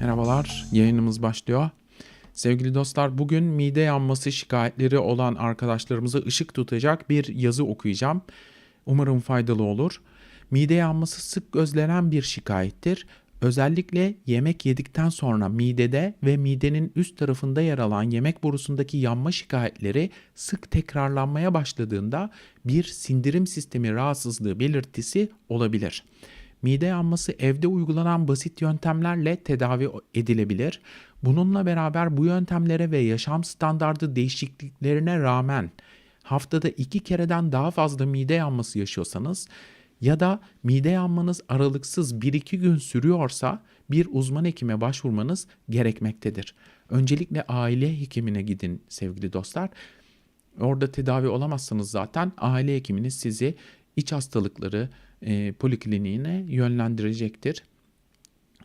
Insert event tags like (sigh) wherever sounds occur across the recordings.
Merhabalar, yayınımız başlıyor. Sevgili dostlar, bugün mide yanması şikayetleri olan arkadaşlarımıza ışık tutacak bir yazı okuyacağım. Umarım faydalı olur. Mide yanması sık gözlenen bir şikayettir. Özellikle yemek yedikten sonra midede ve midenin üst tarafında yer alan yemek borusundaki yanma şikayetleri sık tekrarlanmaya başladığında bir sindirim sistemi rahatsızlığı belirtisi olabilir. Mide yanması evde uygulanan basit yöntemlerle tedavi edilebilir. Bununla beraber bu yöntemlere ve yaşam standardı değişikliklerine rağmen haftada iki kereden daha fazla mide yanması yaşıyorsanız ya da mide yanmanız aralıksız 1-2 gün sürüyorsa bir uzman hekime başvurmanız gerekmektedir. Öncelikle aile hekimine gidin sevgili dostlar. Orada tedavi olamazsanız zaten aile hekiminiz sizi iç hastalıkları e, polikliniğine yönlendirecektir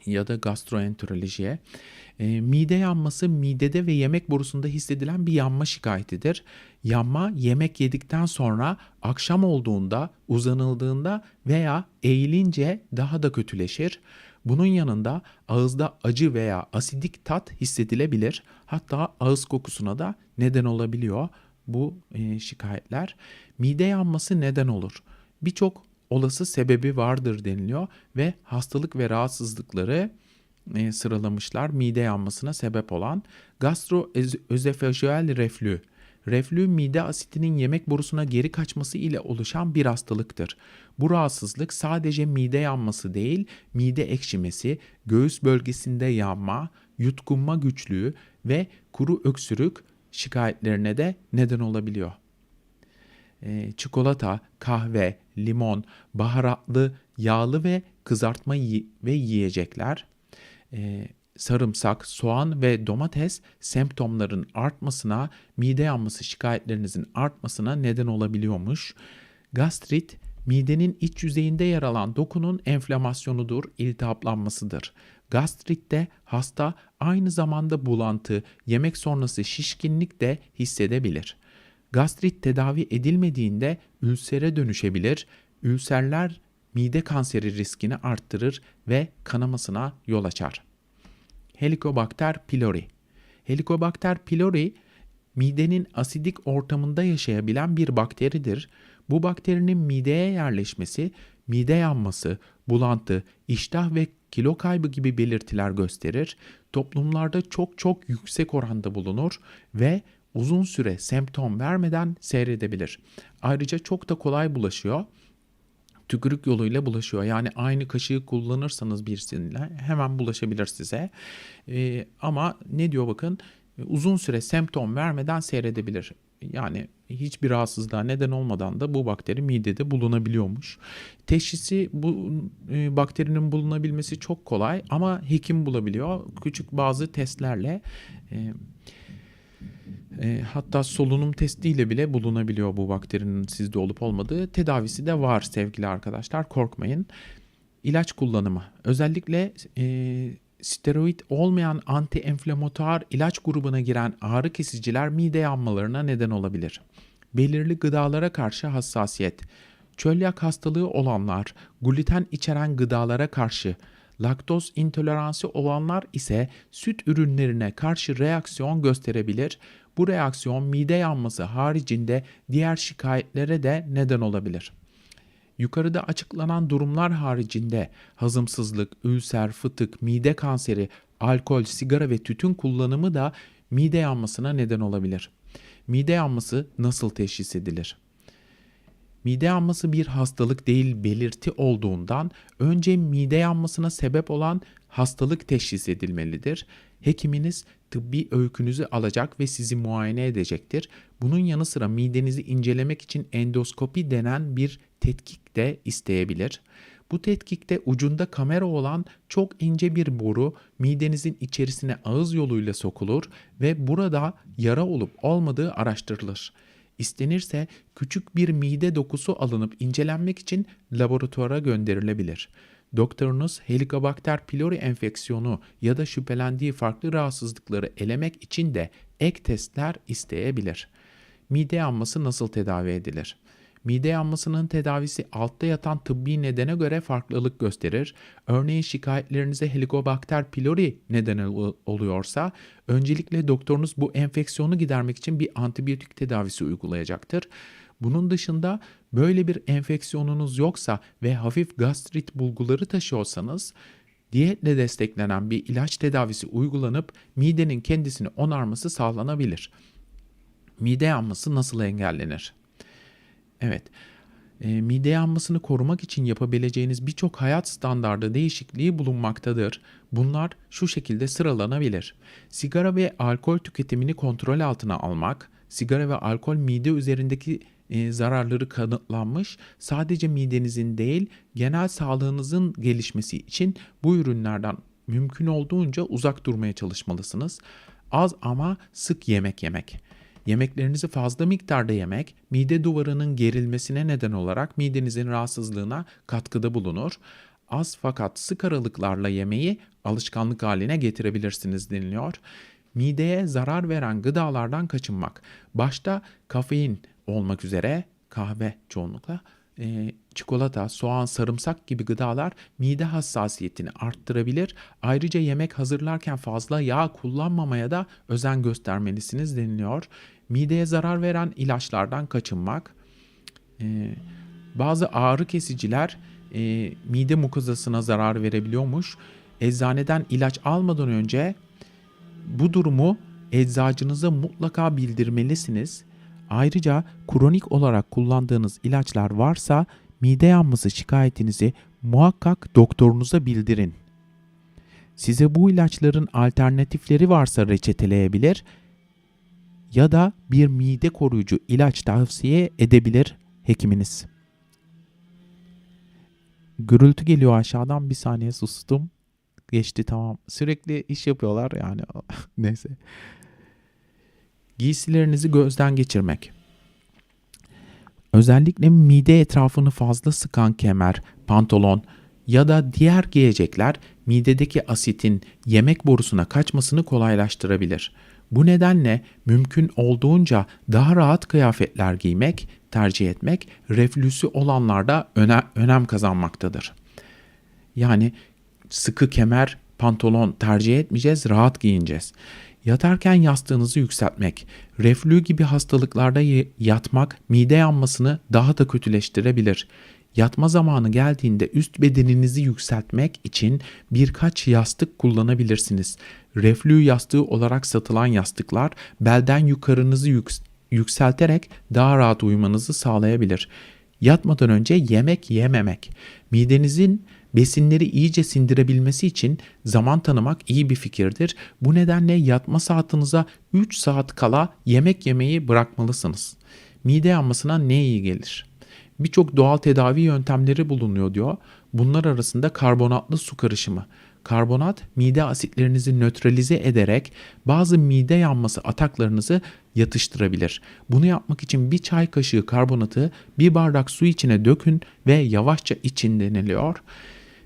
ya da gastroenterolojiye. E, mide yanması midede ve yemek borusunda hissedilen bir yanma şikayetidir. Yanma yemek yedikten sonra akşam olduğunda, uzanıldığında veya eğilince daha da kötüleşir. Bunun yanında ağızda acı veya asidik tat hissedilebilir. Hatta ağız kokusuna da neden olabiliyor bu e, şikayetler. Mide yanması neden olur? Birçok olası sebebi vardır deniliyor ve hastalık ve rahatsızlıkları e, sıralamışlar mide yanmasına sebep olan gastroözofajal reflü. Reflü mide asitinin yemek borusuna geri kaçması ile oluşan bir hastalıktır. Bu rahatsızlık sadece mide yanması değil, mide ekşimesi, göğüs bölgesinde yanma, yutkunma güçlüğü ve kuru öksürük şikayetlerine de neden olabiliyor e, çikolata, kahve, limon, baharatlı, yağlı ve kızartma ve yiyecekler, e, sarımsak, soğan ve domates semptomların artmasına, mide yanması şikayetlerinizin artmasına neden olabiliyormuş. Gastrit, midenin iç yüzeyinde yer alan dokunun enflamasyonudur, iltihaplanmasıdır. Gastritte hasta aynı zamanda bulantı, yemek sonrası şişkinlik de hissedebilir. Gastrit tedavi edilmediğinde ülsere dönüşebilir. Ülserler mide kanseri riskini arttırır ve kanamasına yol açar. Helicobacter pylori. Helicobacter pylori midenin asidik ortamında yaşayabilen bir bakteridir. Bu bakterinin mideye yerleşmesi, mide yanması, bulantı, iştah ve kilo kaybı gibi belirtiler gösterir. Toplumlarda çok çok yüksek oranda bulunur ve uzun süre semptom vermeden seyredebilir. Ayrıca çok da kolay bulaşıyor. Tükürük yoluyla bulaşıyor. Yani aynı kaşığı kullanırsanız birisiyle hemen bulaşabilir size. Ee, ama ne diyor bakın uzun süre semptom vermeden seyredebilir. Yani hiçbir rahatsızlığa neden olmadan da bu bakteri midede bulunabiliyormuş. Teşhisi bu e, bakterinin bulunabilmesi çok kolay ama hekim bulabiliyor. Küçük bazı testlerle e, e, hatta solunum testiyle bile bulunabiliyor bu bakterinin sizde olup olmadığı. Tedavisi de var sevgili arkadaşlar korkmayın. İlaç kullanımı özellikle e, steroid olmayan anti-enflamatuar ilaç grubuna giren ağrı kesiciler mide yanmalarına neden olabilir. Belirli gıdalara karşı hassasiyet, çölyak hastalığı olanlar, gluten içeren gıdalara karşı, laktoz intoleransı olanlar ise süt ürünlerine karşı reaksiyon gösterebilir. Bu reaksiyon mide yanması haricinde diğer şikayetlere de neden olabilir. Yukarıda açıklanan durumlar haricinde hazımsızlık, ülser, fıtık, mide kanseri, alkol, sigara ve tütün kullanımı da mide yanmasına neden olabilir. Mide yanması nasıl teşhis edilir? Mide yanması bir hastalık değil belirti olduğundan önce mide yanmasına sebep olan hastalık teşhis edilmelidir. Hekiminiz tıbbi öykünüzü alacak ve sizi muayene edecektir. Bunun yanı sıra midenizi incelemek için endoskopi denen bir tetkik de isteyebilir. Bu tetkikte ucunda kamera olan çok ince bir boru midenizin içerisine ağız yoluyla sokulur ve burada yara olup olmadığı araştırılır. İstenirse küçük bir mide dokusu alınıp incelenmek için laboratuvara gönderilebilir. Doktorunuz Helicobacter pylori enfeksiyonu ya da şüphelendiği farklı rahatsızlıkları elemek için de ek testler isteyebilir. Mide yanması nasıl tedavi edilir? Mide yanmasının tedavisi altta yatan tıbbi nedene göre farklılık gösterir. Örneğin şikayetlerinize Helicobacter pylori neden ol- oluyorsa öncelikle doktorunuz bu enfeksiyonu gidermek için bir antibiyotik tedavisi uygulayacaktır. Bunun dışında böyle bir enfeksiyonunuz yoksa ve hafif gastrit bulguları taşıyorsanız diyetle desteklenen bir ilaç tedavisi uygulanıp midenin kendisini onarması sağlanabilir. Mide yanması nasıl engellenir? Evet. E, mide yanmasını korumak için yapabileceğiniz birçok hayat standardı değişikliği bulunmaktadır. Bunlar şu şekilde sıralanabilir. Sigara ve alkol tüketimini kontrol altına almak, sigara ve alkol mide üzerindeki e, zararları kanıtlanmış. Sadece midenizin değil, genel sağlığınızın gelişmesi için bu ürünlerden mümkün olduğunca uzak durmaya çalışmalısınız. Az ama sık yemek yemek. Yemeklerinizi fazla miktarda yemek, mide duvarının gerilmesine neden olarak midenizin rahatsızlığına katkıda bulunur. Az fakat sık aralıklarla yemeği alışkanlık haline getirebilirsiniz deniliyor. Mideye zarar veren gıdalardan kaçınmak. Başta kafein olmak üzere kahve çoğunlukla e, çikolata, soğan, sarımsak gibi gıdalar mide hassasiyetini arttırabilir. Ayrıca yemek hazırlarken fazla yağ kullanmamaya da özen göstermelisiniz deniliyor. Mideye zarar veren ilaçlardan kaçınmak. E, bazı ağrı kesiciler e, mide mukozasına zarar verebiliyormuş. Eczaneden ilaç almadan önce bu durumu eczacınıza mutlaka bildirmelisiniz. Ayrıca kronik olarak kullandığınız ilaçlar varsa mide yanması şikayetinizi muhakkak doktorunuza bildirin. Size bu ilaçların alternatifleri varsa reçeteleyebilir ya da bir mide koruyucu ilaç tavsiye edebilir hekiminiz. Gürültü geliyor aşağıdan bir saniye sustum. Geçti tamam. Sürekli iş yapıyorlar yani. (laughs) Neyse. Giysilerinizi gözden geçirmek. Özellikle mide etrafını fazla sıkan kemer, pantolon ya da diğer giyecekler midedeki asitin yemek borusuna kaçmasını kolaylaştırabilir. Bu nedenle mümkün olduğunca daha rahat kıyafetler giymek, tercih etmek reflüsü olanlarda öne, önem kazanmaktadır. Yani sıkı kemer, pantolon tercih etmeyeceğiz, rahat giyineceğiz. Yatarken yastığınızı yükseltmek, reflü gibi hastalıklarda yatmak mide yanmasını daha da kötüleştirebilir. Yatma zamanı geldiğinde üst bedeninizi yükseltmek için birkaç yastık kullanabilirsiniz. Reflü yastığı olarak satılan yastıklar belden yukarınızı yük- yükselterek daha rahat uyumanızı sağlayabilir. Yatmadan önce yemek yememek, midenizin besinleri iyice sindirebilmesi için zaman tanımak iyi bir fikirdir. Bu nedenle yatma saatinize 3 saat kala yemek yemeyi bırakmalısınız. Mide yanmasına ne iyi gelir? Birçok doğal tedavi yöntemleri bulunuyor diyor. Bunlar arasında karbonatlı su karışımı. Karbonat mide asitlerinizi nötralize ederek bazı mide yanması ataklarınızı yatıştırabilir. Bunu yapmak için bir çay kaşığı karbonatı bir bardak su içine dökün ve yavaşça için deniliyor.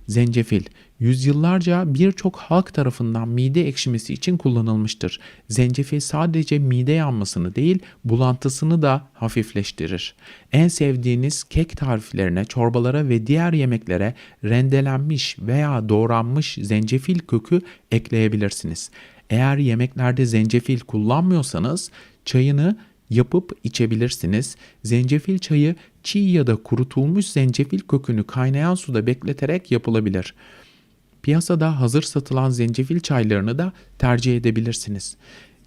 Zencefil yüzyıllarca birçok halk tarafından mide ekşimesi için kullanılmıştır. Zencefil sadece mide yanmasını değil, bulantısını da hafifleştirir. En sevdiğiniz kek tariflerine, çorbalara ve diğer yemeklere rendelenmiş veya doğranmış zencefil kökü ekleyebilirsiniz. Eğer yemeklerde zencefil kullanmıyorsanız çayını yapıp içebilirsiniz. Zencefil çayı çiğ ya da kurutulmuş zencefil kökünü kaynayan suda bekleterek yapılabilir. Piyasada hazır satılan zencefil çaylarını da tercih edebilirsiniz.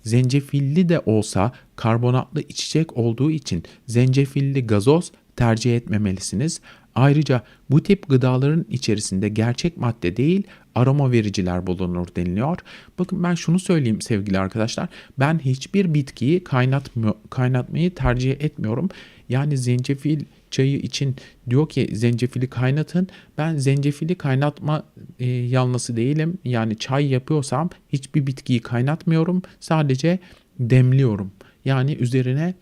Zencefilli de olsa karbonatlı içecek olduğu için zencefilli gazoz tercih etmemelisiniz. Ayrıca bu tip gıdaların içerisinde gerçek madde değil aroma vericiler bulunur deniliyor. Bakın ben şunu söyleyeyim sevgili arkadaşlar. Ben hiçbir bitkiyi kaynatmıyor, kaynatmayı tercih etmiyorum. Yani zencefil çayı için diyor ki zencefili kaynatın. Ben zencefili kaynatma e, yanlısı değilim. Yani çay yapıyorsam hiçbir bitkiyi kaynatmıyorum. Sadece demliyorum. Yani üzerine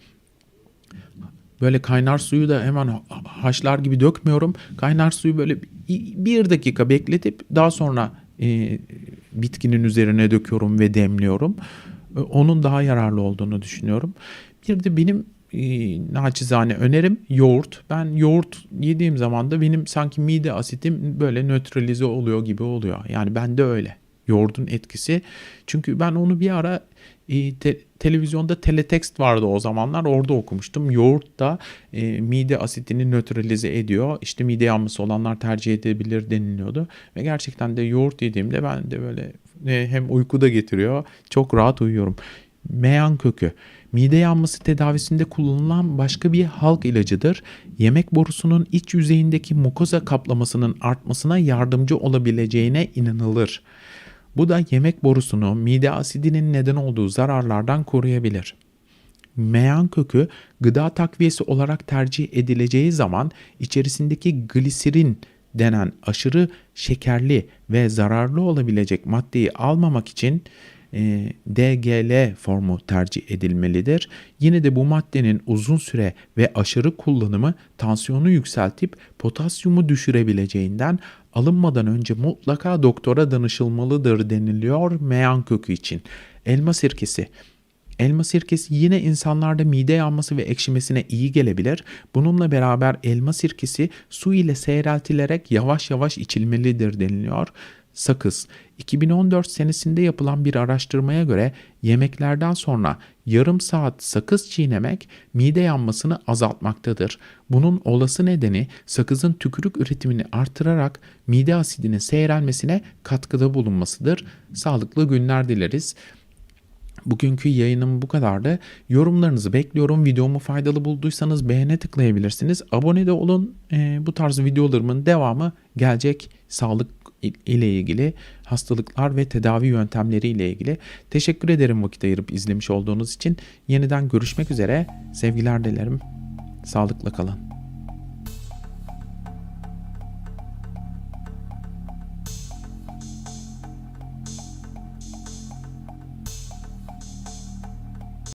böyle kaynar suyu da hemen haşlar gibi dökmüyorum. Kaynar suyu böyle bir dakika bekletip daha sonra e, bitkinin üzerine döküyorum ve demliyorum. E, onun daha yararlı olduğunu düşünüyorum. Bir de benim e, naçizane önerim yoğurt. Ben yoğurt yediğim zaman da benim sanki mide asitim böyle nötralize oluyor gibi oluyor. Yani bende öyle. Yoğurdun etkisi. Çünkü ben onu bir ara e, te- televizyonda teletext vardı o zamanlar orada okumuştum. Yoğurt da e, mide asitini nötralize ediyor. İşte mide yanması olanlar tercih edebilir deniliyordu. Ve gerçekten de yoğurt yediğimde ben de böyle e, hem uykuda getiriyor. Çok rahat uyuyorum. Meyan kökü. Mide yanması tedavisinde kullanılan başka bir halk ilacıdır. Yemek borusunun iç yüzeyindeki mukoza kaplamasının artmasına yardımcı olabileceğine inanılır. Bu da yemek borusunu mide asidinin neden olduğu zararlardan koruyabilir. Meyan kökü gıda takviyesi olarak tercih edileceği zaman içerisindeki gliserin denen aşırı şekerli ve zararlı olabilecek maddeyi almamak için e, DGL formu tercih edilmelidir. Yine de bu maddenin uzun süre ve aşırı kullanımı tansiyonu yükseltip potasyumu düşürebileceğinden alınmadan önce mutlaka doktora danışılmalıdır deniliyor meyan kökü için. Elma sirkesi Elma sirkesi yine insanlarda mide yanması ve ekşimesine iyi gelebilir. Bununla beraber elma sirkesi su ile seyreltilerek yavaş yavaş içilmelidir deniliyor. Sakız 2014 senesinde yapılan bir araştırmaya göre yemeklerden sonra yarım saat sakız çiğnemek mide yanmasını azaltmaktadır. Bunun olası nedeni sakızın tükürük üretimini artırarak mide asidinin seyrelmesine katkıda bulunmasıdır. Sağlıklı günler dileriz. Bugünkü yayınım bu kadardı. Yorumlarınızı bekliyorum. Videomu faydalı bulduysanız beğene tıklayabilirsiniz. Abone de olun. Ee, bu tarz videolarımın devamı gelecek. Sağlık ile ilgili hastalıklar ve tedavi yöntemleri ile ilgili. Teşekkür ederim vakit ayırıp izlemiş olduğunuz için. Yeniden görüşmek üzere. Sevgiler dilerim. Sağlıkla kalın.